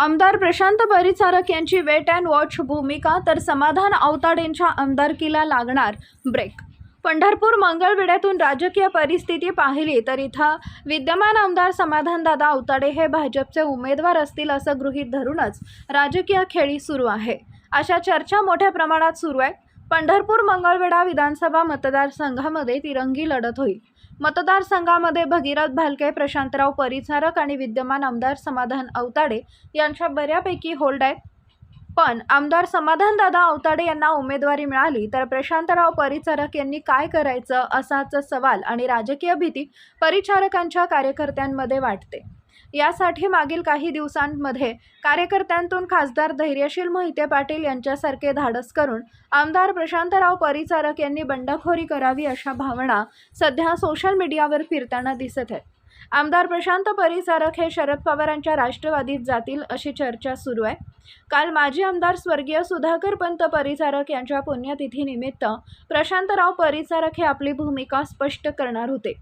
आमदार प्रशांत परिचारक यांची weight and watch भूमिका तर समाधान आवताडेंच्या आमदारकीला लागणार ब्रेक. पंढरपूर मंगळवेढ्यातून राजकीय परिस्थिती पाहिली तर इथं विद्यमान आमदार समाधानदादा आवताडे हे भाजपचे उमेदवार असतील असं गृहीत धरूनच राजकीय खेळी सुरू आहे. अशा चर्चा मोठ्या प्रमाणात सुरू आहे. पंढरपूर मंगळवेढा विधानसभा मतदारसंघामध्ये तिरंगी लढत होईल. मतदारसंघामध्ये भगीरथ भालके प्रशांतराव परिचारक आणि विद्यमान आमदार समाधान अवताडे यांच्या बऱ्यापैकी होल्ड आहेत. पण आमदार समाधानदादा अवताडे यांना उमेदवारी मिळाली तर प्रशांतराव परिचारक यांनी काय करायचं असाच सवाल आणि राजकीय भीती परिचारकांच्या कार्यकर्त्यांमध्ये वाटते. यासाठी मागील काही दिवसांमध्ये कार्यकर्त्यांतून खासदार धैर्यशील मोहिते पाटील यांच्यासारखे धाडस करून आमदार प्रशांतराव परिचारक यांनी बंडखोरी करावी अशा भावना सध्या सोशल मीडियावर फिरताना दिसत आहेत. आमदार प्रशांत परिचारक हे शरद पवारांच्या राष्ट्रवादीत जातील अशी चर्चा सुरू आहे. काल माजी आमदार स्वर्गीय सुधाकर पंत परिचारक यांच्या पुण्यतिथीनिमित्त प्रशांतराव परिचारक हे आपली भूमिका स्पष्ट करणार होते.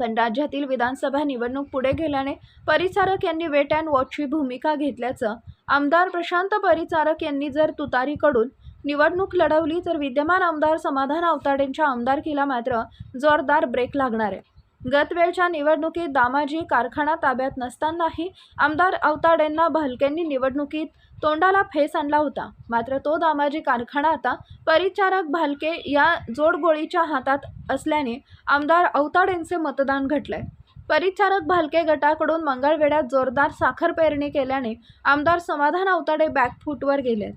पण राज्यातील विधानसभा निवडणूक पुढे गेल्याने परिचारक यांनी वेट अँड वॉचची भूमिका घेतल्याचं आमदार प्रशांत परिचारक यांनी जर तुतारीकडून निवडणूक लढवली तर विद्यमान आमदार समाधान अवताडेंच्या आमदारकीला मात्र जोरदार ब्रेक लागणार आहे. गतवेळच्या निवडणुकीत दामाजी कारखाना ताब्यात नसतानाही आमदार अवताडेंना भालकेंनी निवडणुकीत तोंडाला फेस आणला होता. मात्र तो दामाजी कारखाना आता परिचारक भालके या जोडगोळीच्या हातात असल्याने आमदार अवताडेंचे मतदान घटलंय. परिचारक भालके गटाकडून मंगळवेढ्यात जोरदार साखर पेरणी केल्याने आमदार समाधान अवताडे बॅकफूटवर गेलेत.